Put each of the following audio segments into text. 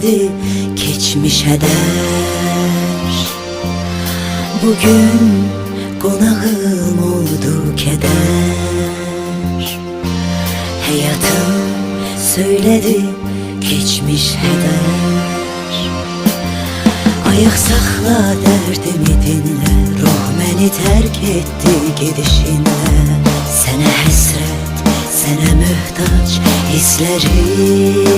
söyledi geçmiş heder Bugün konağım oldu keder. Hayatım söyledi geçmiş heder Ayak sakla derdimi dinle Ruh beni terk etti gidişinle Sana hasret, sana mühtaç hislerim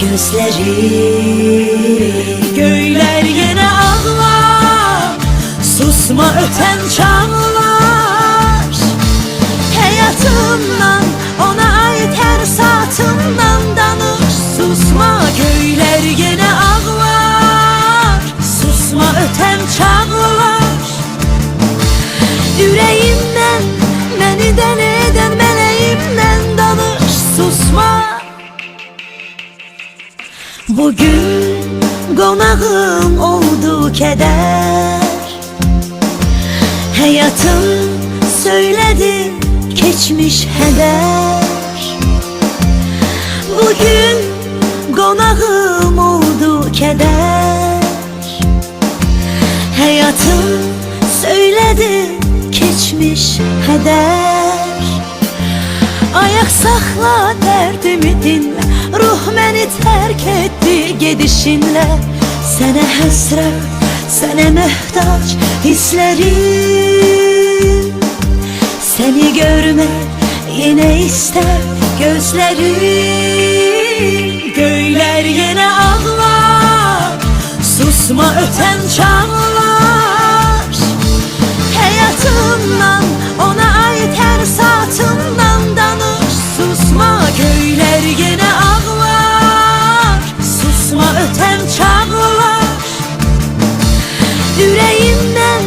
gözlerim Göyler yine ağlar Susma öten çağlar. Hayatımdan ona ait her saatımdan danış. Susma göyler yine ağlar Susma öten çağlar. Yüreğimden beni deli Bugün konağım oldu keder. Hayatım söyledi geçmiş heder. Bugün konağım oldu keder. Hayatım söyledi geçmiş heder. Ayak sakla derdimi dinle. Ruh beni terk etti gidişinle Sana hasret, sana mühtaç hislerim. Seni görmek yine ister gözlerim. Göyler yine ağlar Susma öten çağlar çağlar Yüreğimden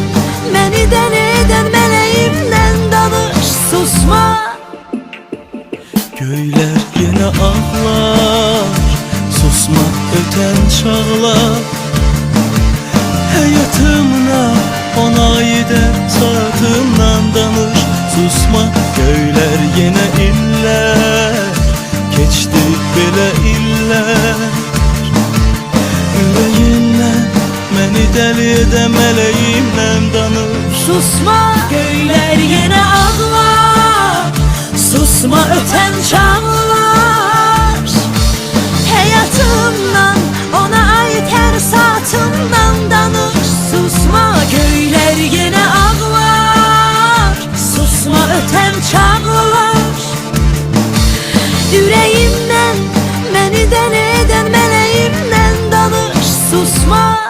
beni deli eden meleğimden danış Susma. Göyler yine ağlar Susma öten çağlar. Hayatımla ona gider Saatından danır Susma. Göyler yine iller Geçti bile iller Yüreğimden Beni deli eden meleğimden danır Susma göyler yine ağlar. Susma öten çağlar. Hayatımdan ona ait her saatımdan danış Susma göyler yine ağlar. Susma öten çağlar. Yüreğimden beni deli eden meleğimden danış Susma